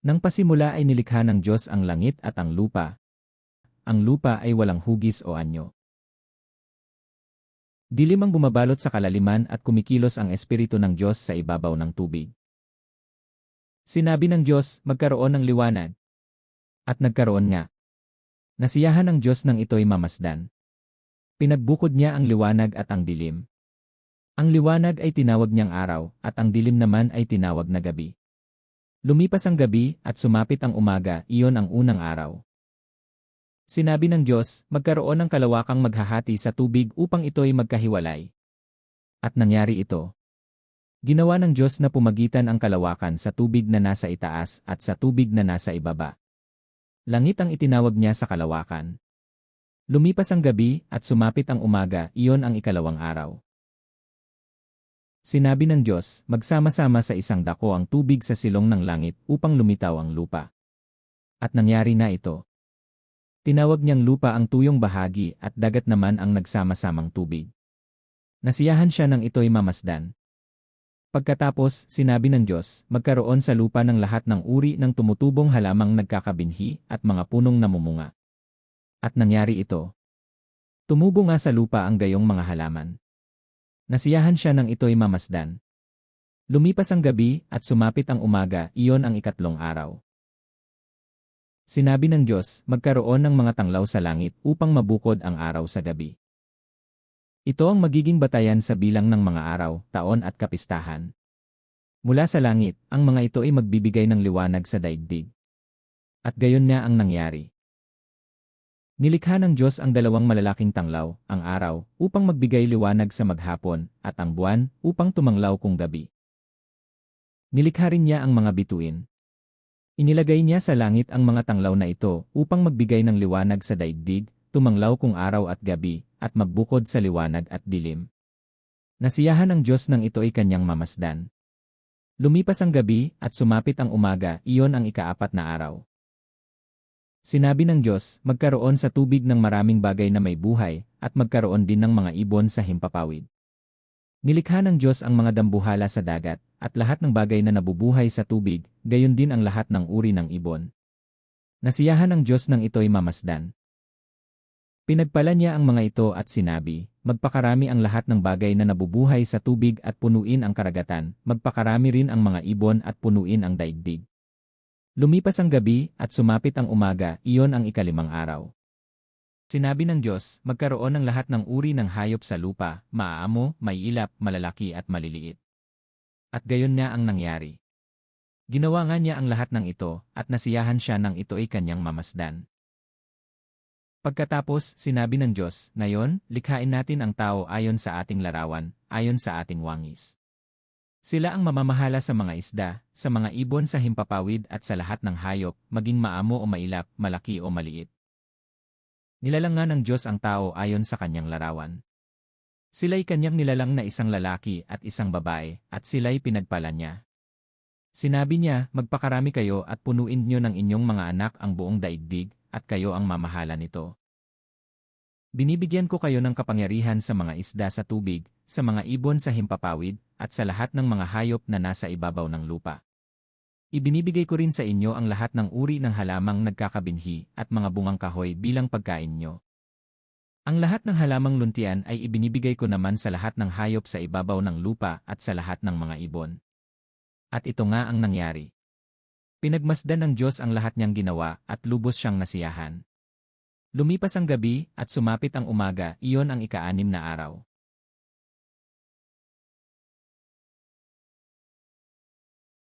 Nang pasimula ay nilikha ng Diyos ang langit at ang lupa. Ang lupa ay walang hugis o anyo. Dilim ang bumabalot sa kalaliman at kumikilos ang Espiritu ng Diyos sa ibabaw ng tubig. Sinabi ng Diyos, magkaroon ng liwanag. At nagkaroon nga. Nasiyahan ng Diyos nang ito'y mamasdan. Pinagbukod niya ang liwanag at ang dilim. Ang liwanag ay tinawag niyang araw, at ang dilim naman ay tinawag na gabi. Lumipas ang gabi, at sumapit ang umaga, iyon ang unang araw. Sinabi ng Diyos, magkaroon ng kalawakang maghahati sa tubig upang ito'y magkahiwalay. At nangyari ito. Ginawa ng Diyos na pumagitan ang kalawakan sa tubig na nasa itaas at sa tubig na nasa ibaba. Langit ang itinawag niya sa kalawakan. Lumipas ang gabi at sumapit ang umaga, iyon ang ikalawang araw. Sinabi ng Diyos, magsama-sama sa isang dako ang tubig sa silong ng langit upang lumitaw ang lupa. At nangyari na ito. Tinawag niyang lupa ang tuyong bahagi at dagat naman ang nagsama-samang tubig. Nasiyahan siya nang ito'y mamasdan. Pagkatapos, sinabi ng Diyos, magkaroon sa lupa ng lahat ng uri ng tumutubong halamang nagkakabinhi at mga punong namumunga. At nangyari ito. Tumubo nga sa lupa ang gayong mga halaman. Nasiyahan siya nang ito'y mamasdan. Lumipas ang gabi at sumapit ang umaga, iyon ang ikatlong araw. Sinabi ng Diyos, magkaroon ng mga tanglaw sa langit upang mabukod ang araw sa gabi. Ito ang magiging batayan sa bilang ng mga araw, taon at kapistahan. Mula sa langit, ang mga ito ay magbibigay ng liwanag sa daigdig. At gayon na ang nangyari. Nilikha ng Diyos ang dalawang malalaking tanglaw, ang araw, upang magbigay liwanag sa maghapon, at ang buwan, upang tumanglaw kung gabi. Nilikha rin niya ang mga bituin, Inilagay niya sa langit ang mga tanglaw na ito upang magbigay ng liwanag sa daigdig, tumanglaw kung araw at gabi, at magbukod sa liwanag at dilim. Nasiyahan ng Diyos nang ito ay kanyang mamasdan. Lumipas ang gabi at sumapit ang umaga, iyon ang ikaapat na araw. Sinabi ng Diyos, magkaroon sa tubig ng maraming bagay na may buhay, at magkaroon din ng mga ibon sa himpapawid. Nilikha ng Diyos ang mga dambuhala sa dagat, at lahat ng bagay na nabubuhay sa tubig, gayon din ang lahat ng uri ng ibon. Nasiyahan ng Diyos nang ito'y mamasdan. Pinagpala niya ang mga ito at sinabi, Magpakarami ang lahat ng bagay na nabubuhay sa tubig at punuin ang karagatan, magpakarami rin ang mga ibon at punuin ang daigdig. Lumipas ang gabi at sumapit ang umaga, iyon ang ikalimang araw. Sinabi ng Diyos, magkaroon ng lahat ng uri ng hayop sa lupa, maaamo, may ilap, malalaki at maliliit. At gayon na ang nangyari. Ginawa nga niya ang lahat ng ito, at nasiyahan siya nang ito ay kanyang mamasdan. Pagkatapos, sinabi ng Diyos, Ngayon, likhain natin ang tao ayon sa ating larawan, ayon sa ating wangis. Sila ang mamamahala sa mga isda, sa mga ibon sa himpapawid at sa lahat ng hayop, maging maamo o mailap, malaki o maliit. Nilalang nga ng Diyos ang tao ayon sa kanyang larawan. Sila'y kanyang nilalang na isang lalaki at isang babae, at sila'y pinagpala niya. Sinabi niya, magpakarami kayo at punuin niyo ng inyong mga anak ang buong daigdig, at kayo ang mamahala nito. Binibigyan ko kayo ng kapangyarihan sa mga isda sa tubig, sa mga ibon sa himpapawid, at sa lahat ng mga hayop na nasa ibabaw ng lupa. Ibinibigay ko rin sa inyo ang lahat ng uri ng halamang nagkakabinhi at mga bungang kahoy bilang pagkain nyo. Ang lahat ng halamang luntian ay ibinibigay ko naman sa lahat ng hayop sa ibabaw ng lupa at sa lahat ng mga ibon. At ito nga ang nangyari. Pinagmasdan ng Diyos ang lahat niyang ginawa at lubos siyang nasiyahan. Lumipas ang gabi at sumapit ang umaga, iyon ang ikaanim na araw.